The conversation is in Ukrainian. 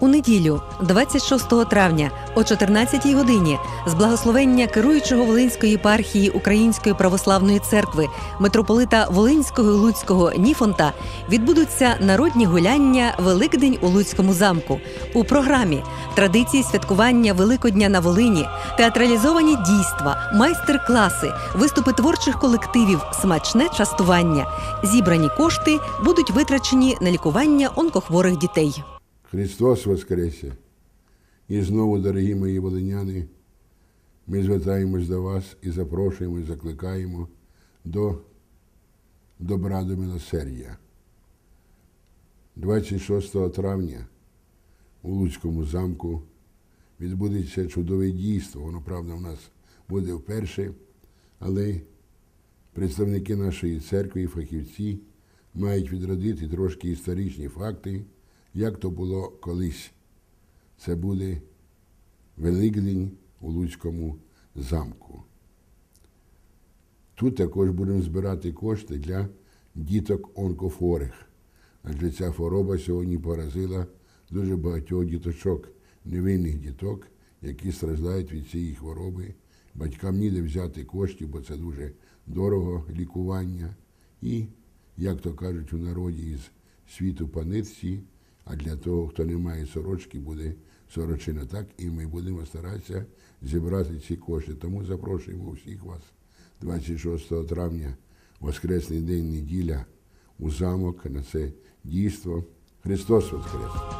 У неділю, 26 травня, о 14-й годині, з благословення керуючого Волинської єпархії Української православної церкви митрополита Волинського і Луцького Ніфонта відбудуться народні гуляння Великдень у Луцькому замку. У програмі традиції святкування Великодня на Волині, театралізовані дійства, майстер-класи, виступи творчих колективів, смачне частування. Зібрані кошти будуть витрачені на лікування онкохворих дітей. Христос Воскресе! І знову, дорогі мої волиняни, ми звертаємось до вас і запрошуємо, і закликаємо до добра до милосердя. 26 травня у Луцькому замку відбудеться чудове дійство. Воно, правда, в нас буде вперше, але представники нашої церкви і фахівці мають відродити трошки історичні факти, як то було колись. Це буде Великдень у Луцькому замку. Тут також будемо збирати кошти для діток онкохворих. Адже ця хвороба сьогодні поразила дуже багатьох діточок, невинних діток, які страждають від цієї хвороби. Батькам ніде взяти коштів, бо це дуже дорого лікування. І, як то кажуть у народі, із світу по нитці, а для того, хто не має сорочки, буде сорочина. Так і ми будемо старатися зібрати ці кошти. Тому запрошуємо всіх вас 26 травня, Воскресний день неділя, у замок на це дійство. Христос Воскрес!